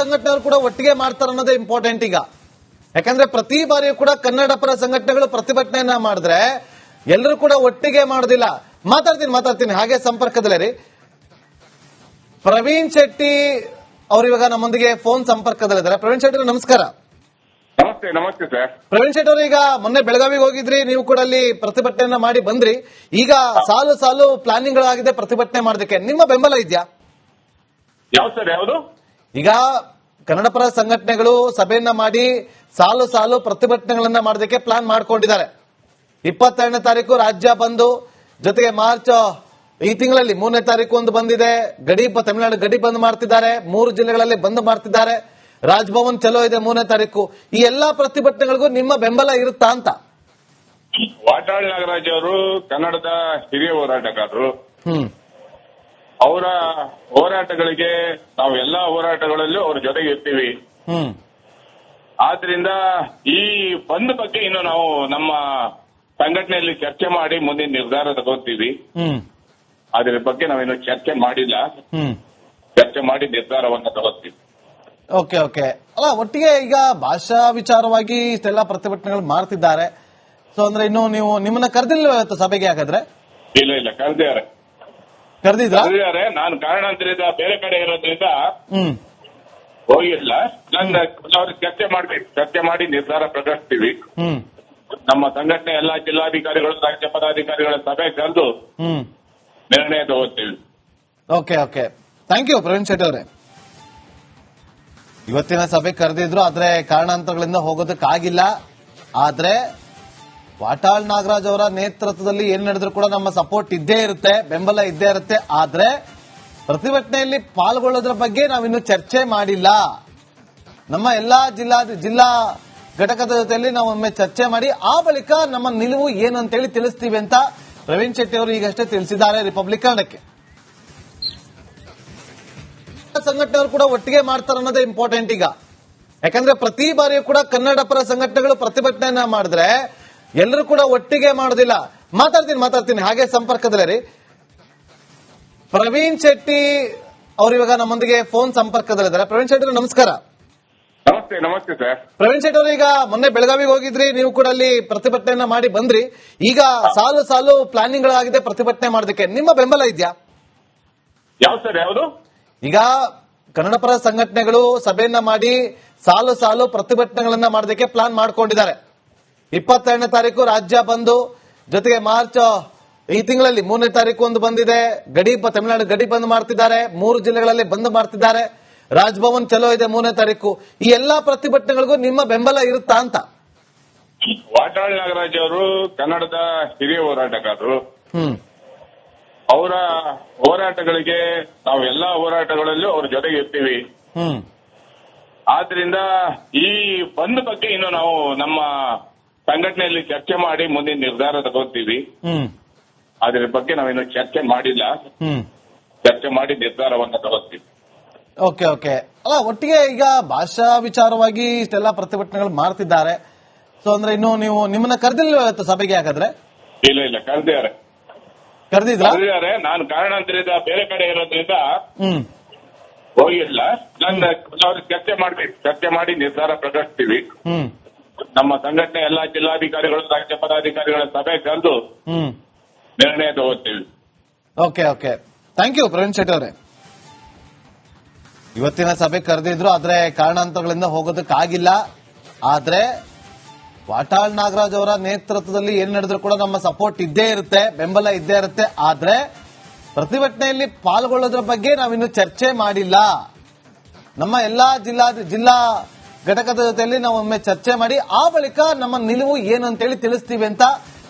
ಸಂಘಟನೆಗಳು ಕೂಡ ಒಟ್ಟಿಗೆ ಮಾಡ್ತಾರೆ ಅನ್ನೋದೇ ಇಂಪಾರ್ಟೆಂಟ್ ಈಗ. ಯಾಕಂದ್ರೆ ಪ್ರತಿ ಬಾರಿಯೂ ಕೂಡ ಕನ್ನಡ ಪರ ಸಂಘಟನೆಗಳು ಪ್ರತಿಭಟನೆಯನ್ನ ಮಾಡಿದ್ರೆ ಎಲ್ಲರೂ ಕೂಡ ಒಟ್ಟಿಗೆ ಮಾಡೋದಿಲ್ಲ. ಮಾತಾಡ್ತೀನಿ ಮಾತಾಡ್ತೀನಿ. ಹಾಗೆ ಸಂಪರ್ಕದಲ್ಲೇ ಪ್ರವೀಣ್ ಶೆಟ್ಟಿ ಅವರು ಇವಾಗ ನಮ್ಮೊಂದಿಗೆ ಫೋನ್ ಸಂಪರ್ಕದಲ್ಲಿದ್ದಾರೆ ಪ್ರವೀಣ್ ಶೆಟ್ಟಿ ಅವ್ರೆ, ನಮಸ್ಕಾರ. ನಮಸ್ತೆ ನಮಸ್ತೆ ಸರ್. ಪ್ರವೀಣ್ ಶೆಟ್ಟಿ ಅವರು ಈಗ ಮೊನ್ನೆ ಬೆಳಗಾವಿಗೆ ಹೋಗಿದ್ರಿ. ನೀವು ಕೂಡ ಅಲ್ಲಿ ಪ್ರತಿಭಟನೆಯನ್ನ ಮಾಡಿ ಬಂದ್ರಿ. ಈಗ ಸಾಲು ಸಾಲು ಪ್ಲಾನಿಂಗ್ ಗಳಾಗಿದೆ ಪ್ರತಿಭಟನೆ ಮಾಡೋದಕ್ಕೆ. ನಿಮ್ಮ ಬೆಂಬಲ ಇದೆಯಾ? ಯಾವ ಸರ್ ಯಾವುದು? ಈಗ ಕನ್ನಡ ಪರ ಸಂಘಟನೆಗಳು ಸಭೆಯನ್ನ ಮಾಡಿ ಸಾಲು ಸಾಲು ಪ್ರತಿಭಟನೆಗಳನ್ನ ಮಾಡೋದಕ್ಕೆ ಪ್ಲಾನ್ ಮಾಡ್ಕೊಂಡಿದ್ದಾರೆ. ಇಪ್ಪತ್ತೆರಡನೇ ತಾರೀಕು ರಾಜ್ಯ ಬಂದು ಜೊತೆಗೆ ಮಾರ್ಚ್ ಈ ತಿಂಗಳಲ್ಲಿ ಮೂರನೇ ತಾರೀಕು ಒಂದು ಬಂದಿದೆ. ಗಡಿ ತಮಿಳುನಾಡು ಗಡಿ ಬಂದ್ ಮಾಡ್ತಿದ್ದಾರೆ. ಮೂರು ಜಿಲ್ಲೆಗಳಲ್ಲಿ ಬಂದ್ ಮಾಡ್ತಿದ್ದಾರೆ. ರಾಜ್ಭವನ್ ಚಲೋ ಇದೆ ಮೂರನೇ ತಾರೀಕು. ಈ ಎಲ್ಲಾ ಪ್ರತಿಭಟನೆಗಳಿಗೂ ನಿಮ್ಮ ಬೆಂಬಲ ಇರುತ್ತಾ ಅಂತ? ವಾಟಾಳ್ ನಾಗರಾಜ್ ಅವರು ಕನ್ನಡದ ಹಿರಿಯ ಹೋರಾಟಗಾರರು. ಅವರ ಹೋರಾಟಗಳಿಗೆ ನಾವು ಎಲ್ಲಾ ಹೋರಾಟಗಳಲ್ಲೂ ಅವ್ರ ಜೊತೆಗೆ ಇರ್ತೀವಿ. ಹ್ಮ್. ಆದ್ರಿಂದ ಈ ಬಂದ್ ಬಗ್ಗೆ ಇನ್ನು ನಾವು ನಮ್ಮ ಸಂಘಟನೆಯಲ್ಲಿ ಚರ್ಚೆ ಮಾಡಿ ಮುಂದಿನ ನಿರ್ಧಾರ ತಗೋತೀವಿ. ಹ್ಮ್. ಅದ್ರ ಬಗ್ಗೆ ನಾವೇನು ಚರ್ಚೆ ಮಾಡಿಲ್ಲ. ಹ್ಮ್. ಚರ್ಚೆ ಮಾಡಿ ನಿರ್ಧಾರವನ್ನ ತಗೋತೀವಿ. Okay okay. ಅಲ್ಲ ಒಟ್ಟಿಗೆ ಈಗ ಭಾಷಾ ವಿಚಾರವಾಗಿ ಇಷ್ಟೆಲ್ಲ ಪ್ರತಿಭಟನೆಗಳು ಮಾಡ್ತಿದ್ದಾರೆ. ಸೊ ಅಂದ್ರೆ ಇನ್ನು ನೀವು ನಿಮ್ಮನ್ನ ಕರೆದಿಲ್ವ ಇವತ್ತು ಸಭೆಗೆ ಹಾಗಾದ್ರೆ? ಇಲ್ಲ ಇಲ್ಲ ಕರೆದಿದ್ದಾರೆ ಕರೆದಿದ್ರಾ? ಕರೆದಿದ್ದಾರೆ ನಾನು ಕಾರಣಾಂತರದಿಂದ ಬೇರೆ ಕಡೆ ಇರೋದ್ರಿಂದ ಹ್ಮ್. ಹೋಗಿಲ್ಲ. ನನ್ನ ಅವ್ರಿಗೆ ಚರ್ಚೆ ಮಾಡ್ಬೇಕು. ಚರ್ಚೆ ಮಾಡಿ ನಿರ್ಧಾರ ಪ್ರಕಟಿಸ್ತೀವಿ. ಹ್ಮ್. ನಮ್ಮ ಸಂಘಟನೆ ಎಲ್ಲಾ ಜಿಲ್ಲಾಧಿಕಾರಿಗಳು ರಾಜ್ಯ ಪದಾಧಿಕಾರಿಗಳ ಸಭೆ ಕರೆದು ಹ್ಮ್. ನಿರ್ಣಯ ತಗೋತೀವಿ okay okay. Thank you Praveen Shetty ಅವರೇ. ಇವತ್ತಿನ ಸಭೆ ಕರೆದಿದ್ರು ಆದ್ರೆ ಕಾರಣಾಂತರಗಳಿಂದ ಹೋಗೋದಕ್ಕಾಗಿಲ್ಲ. ಆದ್ರೆ ವಾಟಾಳ್ ನಾಗರಾಜ್ ಅವರ ನೇತೃತ್ವದಲ್ಲಿ ಏನ್ ನಡೆದ್ರು ಕೂಡ ನಮ್ಮ ಸಪೋರ್ಟ್ ಇದ್ದೇ ಇರುತ್ತೆ, ಬೆಂಬಲ ಇದ್ದೇ ಇರುತ್ತೆ. ಆದ್ರೆ ಪ್ರತಿಭಟನೆಯಲ್ಲಿ ಪಾಲ್ಗೊಳ್ಳೋದ್ರ ಬಗ್ಗೆ ನಾವಿನ್ನು ಚರ್ಚೆ ಮಾಡಿಲ್ಲ. ನಮ್ಮ ಎಲ್ಲಾ ಜಿಲ್ಲಾ ಜಿಲ್ಲಾ ಘಟಕದ ಜೊತೆಯಲ್ಲಿ ನಾವು ಒಮ್ಮೆ ಚರ್ಚೆ ಮಾಡಿ, ಆ ಬಳಿಕ ನಮ್ಮ ನಿಲುವು ಏನು ಅಂತೇಳಿ ತಿಳಿಸ್ತೀವಿ ಅಂತ ಪ್ರವೀಣ್ ಶೆಟ್ಟಿ ಅವರು ಈಗಷ್ಟೇ ತಿಳಿಸಿದ್ದಾರೆ ರಿಪಬ್ಲಿಕ್ ಕನ್ನಡಕ್ಕೆ. ಸಂಘಟನೆಗಳು ಕೂಡ ಒಟ್ಟಿಗೆ ಮಾಡ್ತಾರೆ ಅನ್ನೋದೇ ಇಂಪಾರ್ಟೆಂಟ್ ಈಗ. ಯಾಕಂದ್ರೆ ಪ್ರತಿ ಬಾರಿಯೂ ಕೂಡ ಕನ್ನಡ ಪರ ಸಂಘಟನೆಗಳು ಪ್ರತಿಭಟನೆಯನ್ನ ಮಾಡಿದ್ರೆ ಎಲ್ಲರೂ ಕೂಡ ಒಟ್ಟಿಗೆ ಮಾಡೋದಿಲ್ಲ. ಮಾತಾಡ್ತೀನಿ ಮಾತಾಡ್ತೀನಿ. ಹಾಗೆ ಸಂಪರ್ಕದಲ್ಲೇ ಪ್ರವೀಣ್ ಶೆಟ್ಟಿ ಅವರು ಇವಾಗ ನಮ್ಮೊಂದಿಗೆ ಫೋನ್ ಸಂಪರ್ಕದಲ್ಲಿದ್ದಾರೆ. ಪ್ರವೀಣ್ ಶೆಟ್ಟಿ ನಮಸ್ಕಾರ. ನಮಸ್ತೆ ನಮಸ್ತೆ ಸರ್. ಪ್ರವೀಣ್ ಶೆಟ್ಟಿ ಅವರು ಈಗ ಮೊನ್ನೆ ಬೆಳಗಾವಿಗೆ ಹೋಗಿದ್ರಿ. ನೀವು ಕೂಡ ಅಲ್ಲಿ ಪ್ರತಿಭಟನೆಯನ್ನ ಮಾಡಿ ಬಂದ್ರಿ. ಈಗ ಸಾಲು ಸಾಲು ಪ್ಲಾನಿಂಗ್ ಗಳಾಗಿದೆ ಪ್ರತಿಭಟನೆ ಮಾಡೋದಕ್ಕೆ. ನಿಮ್ಮ ಬೆಂಬಲ ಇದೆಯಾ? ಯಾವ ಸರ್ ಯಾವುದು? ಈಗ ಕನ್ನಡ ಪರ ಸಂಘಟನೆಗಳು ಸಭೆಯನ್ನ ಮಾಡಿ ಸಾಲು ಸಾಲು ಪ್ರತಿಭಟನೆಗಳನ್ನ ಮಾಡೋದಕ್ಕೆ ಪ್ಲಾನ್ ಮಾಡ್ಕೊಂಡಿದ್ದಾರೆ. ಇಪ್ಪತ್ತೆರಡನೇ ತಾರೀಕು ರಾಜ್ಯ ಬಂದು ಜೊತೆಗೆ ಮಾರ್ಚ್ ಈ ತಿಂಗಳಲ್ಲಿ ಮೂರನೇ ತಾರೀಕು ಒಂದು ಬಂದಿದೆ. ಗಡಿ ತಮಿಳುನಾಡು ಗಡಿ ಬಂದ್ ಮಾಡ್ತಿದ್ದಾರೆ. ಮೂರು ಜಿಲ್ಲೆಗಳಲ್ಲಿ ಬಂದ್ ಮಾಡ್ತಿದ್ದಾರೆ. ರಾಜಭವನ್ ಚಲೋ ಇದೆ ಮೂರನೇ ತಾರೀಕು. ಈ ಎಲ್ಲಾ ಪ್ರತಿಭಟನೆಗಳಿಗೂ ನಿಮ್ಮ ಬೆಂಬಲ ಇರುತ್ತಾ ಅಂತ? ವಾಟಾಳ್ ನಾಗರಾಜ್ ಅವರು ಕನ್ನಡದ ಹಿರಿಯ ಹೋರಾಟಗಾರರು. ಅವರ ಹೋರಾಟಗಳಿಗೆ ನಾವು ಎಲ್ಲಾ ಹೋರಾಟಗಳಲ್ಲೂ ಅವ್ರ ಜೊತೆಗೆ ಇರ್ತೀವಿ. ಆದ್ರಿಂದ ಈ ಬಂದ್ ಬಗ್ಗೆ ಇನ್ನು ನಾವು ನಮ್ಮ ಸಂಘಟನೆಯಲ್ಲಿ ಚರ್ಚೆ ಮಾಡಿ ಮುಂದಿನ ನಿರ್ಧಾರ ತಗೋತೀವಿ. ಅದ್ರ ಬಗ್ಗೆ ನಾವಿನ್ನು ಚರ್ಚೆ ಮಾಡಿಲ್ಲ. ಹ್ಮ್. ಚರ್ಚೆ ಮಾಡಿ ನಿರ್ಧಾರವನ್ನ ತಗೋತೀವಿ. Okay okay. ಅಲ್ಲ ಒಟ್ಟಿಗೆ ಈಗ ಭಾಷಾ ವಿಚಾರವಾಗಿ ಇಷ್ಟೆಲ್ಲ ಪ್ರತಿಭಟನೆಗಳು ಮಾಡ್ತಿದ್ದಾರೆ. ಸೊ ಅಂದ್ರೆ ಇನ್ನು ನೀವು ನಿಮ್ಮನ್ನ ಕರೆದಿಲ್ಲ ಇವತ್ತು ಸಭೆಗೆ ಹಾಗಾದ್ರೆ? ಇಲ್ಲ ಇಲ್ಲ ಕರೆದಿದ್ದಾರೆ. ಕರೆದಿದ್ರಾ? ಕರೆದಿದ್ದಾರೆ. ನಾನು ಅಂತ ಬೇರೆ ಕಡೆ ಇರೋದ್ರಿಂದ ಹ್ಮ್. ಹೋಗಿಲ್ಲ. ನನ್ನ ಅವ್ರಿಗೆ ಚರ್ಚೆ ಮಾಡ್ಬೇಕು. ಚರ್ಚೆ ಮಾಡಿ ನಿರ್ಧಾರ ಪ್ರಕಟಿಸ್ತೀವಿ. ಹ್ಮ್. ನಮ್ಮ ಸಂಘಟನೆ ಎಲ್ಲಾ ಜಿಲ್ಲಾಧಿಕಾರಿಗಳು ರಾಜ್ಯ ಪದಾಧಿಕಾರಿಗಳ ಸಭೆ ಕರೆದು ನಿರ್ಣಯ ತಗೋತೀವಿ okay okay. Thank you Praveen Shetty ಅವರೇ. ಇವತ್ತಿನ ಸಭೆ ಕರೆದಿದ್ರು ಆದ್ರೆ ಕಾರಣಾಂತರಗಳಿಂದ ಹೋಗೋದಕ್ಕಾಗಿಲ್ಲ. ಆದ್ರೆ ವಾಟಾಳ್ ನಾಗರಾಜ್ ಅವರ ನೇತೃತ್ವದಲ್ಲಿ ಏನ್ ನಡೆದ್ರು ಕೂಡ ನಮ್ಮ ಸಪೋರ್ಟ್ ಇದ್ದೇ ಇರುತ್ತೆ ಬೆಂಬಲ ಇದ್ದೇ ಇರುತ್ತೆ. ಆದ್ರೆ ಪ್ರತಿಭಟನೆಯಲ್ಲಿ ಪಾಲ್ಗೊಳ್ಳೋದ್ರ ಬಗ್ಗೆ ನಾವಿನ್ನು ಚರ್ಚೆ ಮಾಡಿಲ್ಲ. ನಮ್ಮ ಎಲ್ಲಾ ಜಿಲ್ಲಾ ಜಿಲ್ಲಾ ಘಟಕದ ಜೊತೆಯಲ್ಲಿ ನಾವು ಒಮ್ಮೆ ಚರ್ಚೆ ಮಾಡಿ, ಆ ಬಳಿಕ ನಮ್ಮ ನಿಲುವು ಏನು ಅಂತೇಳಿ ತಿಳಿಸ್ತೀವಿ ಅಂತ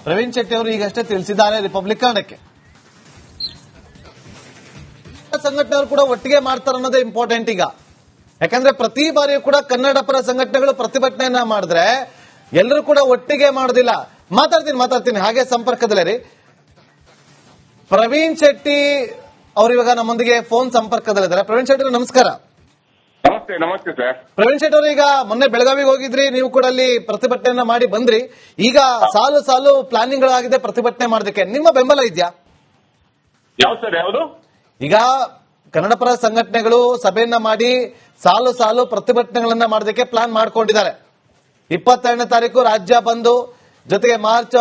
ಪ್ರವೀಣ್ ಶೆಟ್ಟಿ ಅವರು ಈಗಷ್ಟೇ ತಿಳಿಸಿದ್ದಾರೆ ರಿಪಬ್ಲಿಕ್ ಸಂಘಟನೆಗಳು ಕೂಡ ಒಟ್ಟಿಗೆ ಮಾಡ್ತಾರೆ ಅನ್ನೋದೇ ಇಂಪಾರ್ಟೆಂಟ್ ಈಗ. ಯಾಕಂದ್ರೆ ಪ್ರತಿ ಬಾರಿಯೂ ಕೂಡ ಕನ್ನಡ ಪರ ಸಂಘಟನೆಗಳು ಪ್ರತಿಭಟನೆಯನ್ನ ಮಾಡಿದ್ರೆ ಎಲ್ಲರೂ ಕೂಡ ಒಟ್ಟಿಗೆ ಮಾಡೋದಿಲ್ಲ. ಮಾತಾಡ್ತೀನಿ ಮಾತಾಡ್ತೀನಿ, ಹಾಗೆ ಸಂಪರ್ಕದಲ್ಲೇ ಪ್ರವೀಣ್ ಶೆಟ್ಟಿ ಅವರು ಇವಾಗ ನಮ್ಮೊಂದಿಗೆ ಫೋನ್ ಸಂಪರ್ಕದಲ್ಲಿದ್ದಾರೆ. ಪ್ರವೀಣ್ ಶೆಟ್ಟಿ ನಮಸ್ಕಾರ. ನಮಸ್ತೆ ನಮಸ್ತೆ ಸರ್ ಪ್ರವೀಣ್ ಶೆಟ್ಟಿ ಅವರು ಈಗ ಮೊನ್ನೆ ಬೆಳಗಾವಿಗೆ ಹೋಗಿದ್ರಿ ನೀವು ಕೂಡ ಅಲ್ಲಿ ಪ್ರತಿಭಟನೆಯನ್ನ ಮಾಡಿ ಬಂದ್ರಿ. ಈಗ ಸಾಲು ಸಾಲು ಪ್ಲಾನಿಂಗ್ ಗಳಾಗಿದೆ ಪ್ರತಿಭಟನೆ ಮಾಡೋದಕ್ಕೆ. ನಿಮ್ಮ ಬೆಂಬಲ ಇದೆಯಾ? ಯಾವ ಸರ್ ಯಾವುದು? ಈಗ ಕನ್ನಡಪರ ಸಂಘಟನೆಗಳು ಸಭೆಯನ್ನ ಮಾಡಿ ಸಾಲು ಸಾಲು ಪ್ರತಿಭಟನೆಗಳನ್ನ ಮಾಡೋದಕ್ಕೆ ಪ್ಲಾನ್ ಮಾಡ್ಕೊಂಡಿದ್ದಾರೆ. ಇಪ್ಪತ್ತೆರಡನೇ ತಾರೀಕು ರಾಜ್ಯ ಬಂದು ಜೊತೆಗೆ ಮಾರ್ಚ್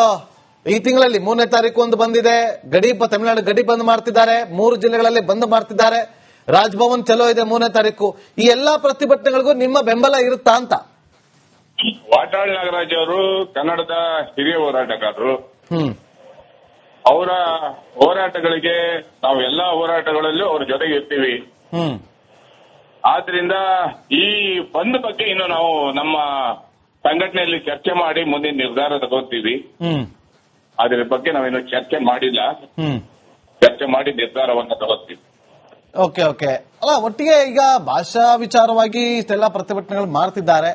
ಈ ತಿಂಗಳಲ್ಲಿ ಮೂರನೇ ತಾರೀಕು ಒಂದು ಬಂದಿದೆ. ಗಡಿ ತಮಿಳುನಾಡು ಗಡಿ ಬಂದ್ ಮಾಡ್ತಿದ್ದಾರೆ. ಮೂರು ಜಿಲ್ಲೆಗಳಲ್ಲಿ ಬಂದ್ ಮಾಡ್ತಿದ್ದಾರೆ. ರಾಜ್ಭವನ್ ಚಲೋ ಇದೆ ಮೂರನೇ ತಾರೀಕು. ಈ ಎಲ್ಲಾ ಪ್ರತಿಭಟನೆಗಳಿಗೂ ನಿಮ್ಮ ಬೆಂಬಲ ಇರುತ್ತಾ ಅಂತ? ವಾಟಾಳ್ ನಾಗರಾಜ್ ಅವರು ಕನ್ನಡದ ಹಿರಿಯ ಹೋರಾಟಗಾರರು. ಅವರ ಹೋರಾಟಗಳಿಗೆ ನಾವು ಎಲ್ಲಾ ಹೋರಾಟಗಳಲ್ಲೂ ಅವ್ರ ಜೊತೆಗೆ ಇರ್ತೀವಿ. ಆದ್ರಿಂದ ಈ ಬಂದ್ ಬಗ್ಗೆ ಇನ್ನು ನಾವು ನಮ್ಮ ಸಂಘಟನೆಯಲ್ಲಿ ಚರ್ಚೆ ಮಾಡಿ ಮುಂದಿನ ನಿರ್ಧಾರ ತಗೋತೀವಿ. ಅದರ ಬಗ್ಗೆ ನಾವೇನು ಚರ್ಚೆ ಮಾಡಿಲ್ಲ. ಚರ್ಚೆ ಮಾಡಿ ನಿರ್ಧಾರವನ್ನ ತಗೋತೀವಿ. Okay okay. ಅಲ್ಲ ಒಟ್ಟಿಗೆ ಈಗ ಭಾಷಾ ವಿಚಾರವಾಗಿ ಇಷ್ಟೆಲ್ಲ ಪ್ರತಿಭಟನೆಗಳು ಮಾಡ್ತಿದ್ದಾರೆ.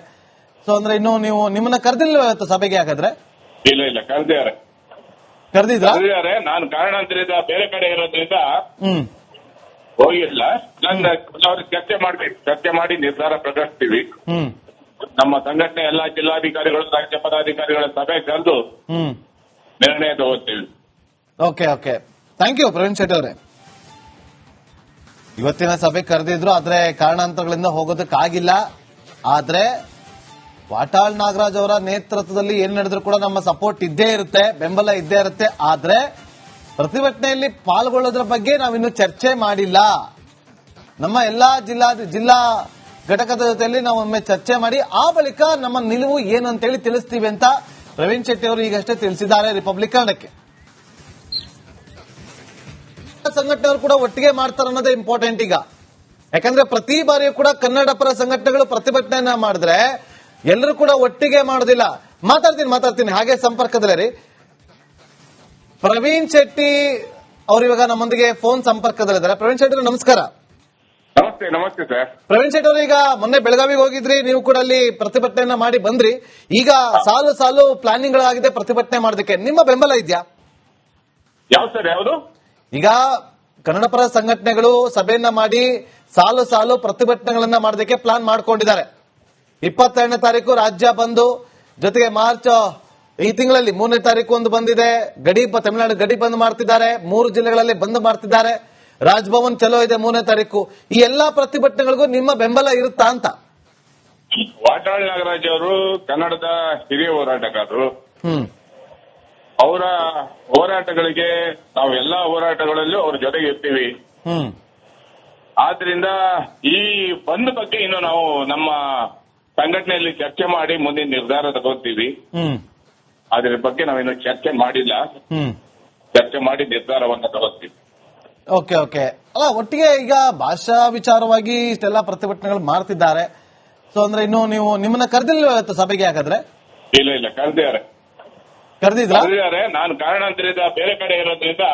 ಸೊ ಅಂದ್ರೆ ಇನ್ನು ನೀವು ನಿಮ್ಮನ್ನ ಕರೆದಿಲ್ವ ಇವತ್ತು ಸಭೆಗೆ ಹಾಗಾದ್ರೆ? ಇಲ್ಲ ಇಲ್ಲ ಕರೆದಿದ್ದಾರೆ. ಕರೆದಿದ್ರಾ? ಕರೆದಿದ್ದಾರೆ. ನಾನು ಕಾರಣಾಂತರದ ಬೇರೆ ಕಡೆ ಇರೋದ್ರಿಂದ ಹ್ಮ್. ಹೋಗಿಲ್ಲ. ನಾನು ಅವ್ರು ಚರ್ಚೆ ಮಾಡ್ಬೇಕು. ಚರ್ಚೆ ಮಾಡಿ ನಿರ್ಧಾರ ಪ್ರಕಟಿಸ್ತೀವಿ. ಹ್ಮ್. ನಮ್ಮ ಸಂಘಟನೆ ಎಲ್ಲಾ ಜಿಲ್ಲಾಧಿಕಾರಿಗಳು ರಾಜ್ಯ ಪದಾಧಿಕಾರಿಗಳ ಸಭೆ ಕರೆದು ಹ್ಮ್. ನಿರ್ಣಯ ತಗೋತೀವಿ. Okay okay. Thank you Praveen Shetty ಅವರೇ. ಇವತ್ತಿನ ಸಭೆ ಕರೆದಿದ್ರು ಆದ್ರೆ ಕಾರಣಾಂತರಗಳಿಂದ ಹೋಗೋದಕ್ಕಾಗಿಲ್ಲ. ಆದ್ರೆ ವಾಟಾಳ್ ನಾಗರಾಜ್ ಅವರ ನೇತೃತ್ವದಲ್ಲಿ ಏನ್ ನಡೆದ್ರು ಕೂಡ ನಮ್ಮ ಸಪೋರ್ಟ್ ಇದ್ದೇ ಇರುತ್ತೆ, ಬೆಂಬಲ ಇದ್ದೇ ಇರುತ್ತೆ. ಆದ್ರೆ ಪ್ರತಿಭಟನೆಯಲ್ಲಿ ಪಾಲ್ಗೊಳ್ಳೋದ್ರ ಬಗ್ಗೆ ನಾವಿನ್ನು ಚರ್ಚೆ ಮಾಡಿಲ್ಲ. ನಮ್ಮ ಎಲ್ಲಾ ಜಿಲ್ಲಾ ಜಿಲ್ಲಾ ಘಟಕದ ಜೊತೆಯಲ್ಲಿ ನಾವು ಒಮ್ಮೆ ಚರ್ಚೆ ಮಾಡಿ, ಆ ಬಳಿಕ ನಮ್ಮ ನಿಲುವು ಏನು ಅಂತೇಳಿ ತಿಳಿಸ್ತೀವಿ ಅಂತ ಪ್ರವೀಣ್ ಶೆಟ್ಟಿ ಅವರು ಈಗಷ್ಟೇ ತಿಳಿಸಿದ್ದಾರೆ ರಿಪಬ್ಲಿಕ್ ಕನ್ನಡಕ್ಕೆ ಸಂಘಟನೆಯವರು ಕೂಡ ಒಟ್ಟಿಗೆ ಮಾಡ್ತಾರ ಅನ್ನೋದೇ ಇಂಪಾರ್ಟೆಂಟ್ ಈಗ. ಯಾಕಂದ್ರೆ ಪ್ರತಿ ಬಾರಿಯೂ ಕೂಡ ಕನ್ನಡ ಪರ ಸಂಘಟನೆಗಳು ಪ್ರತಿಭಟನೆಯನ್ನ ಮಾಡಿದ್ರೆ ಎಲ್ಲರೂ ಕೂಡ ಒಟ್ಟಿಗೆ ಮಾಡೋದಿಲ್ಲ. ಮಾತಾಡ್ತೀನಿ ಮಾತಾಡ್ತೀನಿ. ಹಾಗೆ ಸಂಪರ್ಕದಲ್ಲಿ ರೀ ಪ್ರವೀಣ್ ಶೆಟ್ಟಿ ಅವರು ಇವಾಗ ನಮ್ಮೊಂದಿಗೆ ಫೋನ್ ಸಂಪರ್ಕದಲ್ಲಿದ್ದಾರೆ ಪ್ರವೀಣ್ ಶೆಟ್ಟಿ ನಮಸ್ಕಾರ. ನಮಸ್ತೆ ನಮಸ್ತೆ ಸರ್. ಪ್ರವೀಣ್ ಶೆಟ್ಟಿ ಅವರು ಈಗ ಮೊನ್ನೆ ಬೆಳಗಾವಿಗೆ ಹೋಗಿದ್ರಿ. ನೀವು ಕೂಡ ಅಲ್ಲಿ ಪ್ರತಿಭಟನೆಯನ್ನ ಮಾಡಿ ಬಂದ್ರಿ. ಈಗ ಸಾಲು ಸಾಲು ಪ್ಲಾನಿಂಗ್ ಗಳಾಗಿದೆ ಪ್ರತಿಭಟನೆ ಮಾಡೋದಕ್ಕೆ ನಿಮ್ಮ ಬೆಂಬಲ ಇದೆಯಾ? ಯಾವ ಸರ್ ಯಾವುದು? ಈಗ ಕನ್ನಡಪರ ಸಂಘಟನೆಗಳು ಸಭೆಯನ್ನ ಮಾಡಿ ಸಾಲು ಸಾಲು ಪ್ರತಿಭಟನೆಗಳನ್ನ ಮಾಡೋದಕ್ಕೆ ಪ್ಲಾನ್ ಮಾಡ್ಕೊಂಡಿದ್ದಾರೆ. ಇಪ್ಪತ್ತೆರಡನೇ ತಾರೀಕು ರಾಜ್ಯ ಬಂದು ಜೊತೆಗೆ ಮಾರ್ಚ್ ಈ ತಿಂಗಳಲ್ಲಿ ಮೂರನೇ ತಾರೀಕು ಒಂದು ಬಂದಿದೆ. ಗಡಿ ತಮಿಳುನಾಡು ಗಡಿ ಬಂದ್ ಮಾಡ್ತಿದ್ದಾರೆ. ಮೂರು ಜಿಲ್ಲೆಗಳಲ್ಲಿ ಬಂದ್ ಮಾಡ್ತಿದ್ದಾರೆ. ರಾಜ್ಭವನ್ ಚಲೋ ಇದೆ ಮೂರನೇ ತಾರೀಕು. ಈ ಎಲ್ಲಾ ಪ್ರತಿಭಟನೆಗಳಿಗೂ ನಿಮ್ಮ ಬೆಂಬಲ ಇರುತ್ತಾ ಅಂತ? ವಾಟಾಳ್ ನಾಗರಾಜ್ ಅವರು ಕನ್ನಡದ ಹಿರಿಯ ಹೋರಾಟಗಾರರು. ಹ್ಮ್. ಅವರ ಹೋರಾಟಗಳಿಗೆ ನಾವು ಎಲ್ಲಾ ಹೋರಾಟಗಳಲ್ಲೂ ಅವ್ರ ಜೊತೆಗೆ ಇರ್ತೀವಿ. ಹ್ಮ್. ಆದ್ರಿಂದ ಈ ಬಂದ್ ಬಗ್ಗೆ ಇನ್ನು ನಾವು ನಮ್ಮ ಸಂಘಟನೆಯಲ್ಲಿ ಚರ್ಚೆ ಮಾಡಿ ಮುಂದಿನ ನಿರ್ಧಾರ ತಗೋತೀವಿ ಹ್ಮ್. ಅದ್ರ ಬಗ್ಗೆ ನಾವಿನ್ನು ಚರ್ಚೆ ಮಾಡಿಲ್ಲ. ಹ್ಮ್. ಚರ್ಚೆ ಮಾಡಿ ನಿರ್ಧಾರವನ್ನ ತಗೋತೀವಿ. Okay okay. ಅಲ್ಲ ಒಟ್ಟಿಗೆ ಈಗ ಭಾಷಾ ವಿಚಾರವಾಗಿ ಇಷ್ಟೆಲ್ಲ ಪ್ರತಿಭಟನೆಗಳು ಮಾಡ್ತಿದ್ದಾರೆ. ಸೊ ಅಂದ್ರೆ ಇನ್ನು ನೀವು ನಿಮ್ಮನ್ನ ಕರೆದಿಲ್ಲ ಇವತ್ತು ಸಭೆಗೆ ಹಾಗಾದ್ರೆ? ಇಲ್ಲ ಇಲ್ಲ. ಕರೆದಿದ್ದಾರೆ ಕರೆದಿದ್ರಾ? ನಾನು ಕಾರಣಾಂತರದ ಬೇರೆ ಕಡೆ ಇರೋದ್ರಿಂದ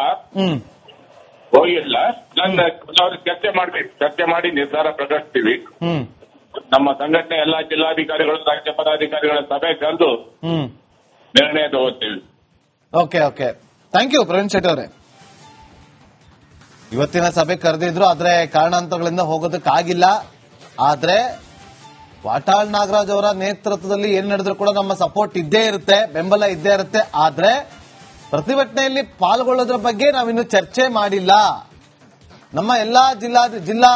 ಹೋಗಿಲ್ಲ. ನನ್ನ ಅವ್ರು ಚರ್ಚೆ ಮಾಡ್ಬೇಕು. ಚರ್ಚೆ ಮಾಡಿ ನಿರ್ಧಾರ ಪ್ರಕಟಿಸ್ತೀವಿ. ನಮ್ಮ ಸಂಘಟನೆ ಎಲ್ಲಾ ಜಿಲ್ಲಾಧಿಕಾರಿಗಳು ರಾಜ್ಯ ಪದಾಧಿಕಾರಿಗಳ ಸಭೆ ಕರೆದು ನಿರ್ಣಯ ತಗೋತೀವಿ okay okay. Thank you Praveen Shetty ಅವರೇ. ಇವತ್ತಿನ ಸಭೆ ಕರೆದಿದ್ರು ಆದ್ರೆ ಕಾರಣಾಂತರಗಳಿಂದ ಹೋಗೋದಕ್ಕಾಗಿಲ್ಲ. ಆದ್ರೆ ವಾಟಾಳ್ ನಾಗರಾಜ್ ಅವರ ನೇತೃತ್ವದಲ್ಲಿ ಏನ್ ನಡೆದ್ರು ಕೂಡ ನಮ್ಮ ಸಪೋರ್ಟ್ ಇದ್ದೇ ಇರುತ್ತೆ, ಬೆಂಬಲ ಇದ್ದೇ ಇರುತ್ತೆ. ಆದ್ರೆ ಪ್ರತಿಭಟನೆಯಲ್ಲಿ ಪಾಲ್ಗೊಳ್ಳೋದ್ರ ಬಗ್ಗೆ ನಾವಿನ್ನು ಚರ್ಚೆ ಮಾಡಿಲ್ಲ. ನಮ್ಮ ಎಲ್ಲಾ ಜಿಲ್ಲಾ ಜಿಲ್ಲಾ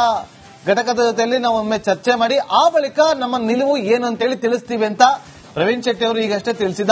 ಘಟಕದ ಜೊತೆಯಲ್ಲಿ ನಾವು ಒಮ್ಮೆ ಚರ್ಚೆ ಮಾಡಿ, ಆ ಬಳಿಕ ನಮ್ಮ ನಿಲುವು ಏನು ಅಂತೇಳಿ ತಿಳಿಸ್ತೀವಿ ಅಂತ ಪ್ರವೀಣ್ ಶೆಟ್ಟಿ ಅವರು ಈಗಷ್ಟೇ ತಿಳಿಸಿದ್ದಾರೆ.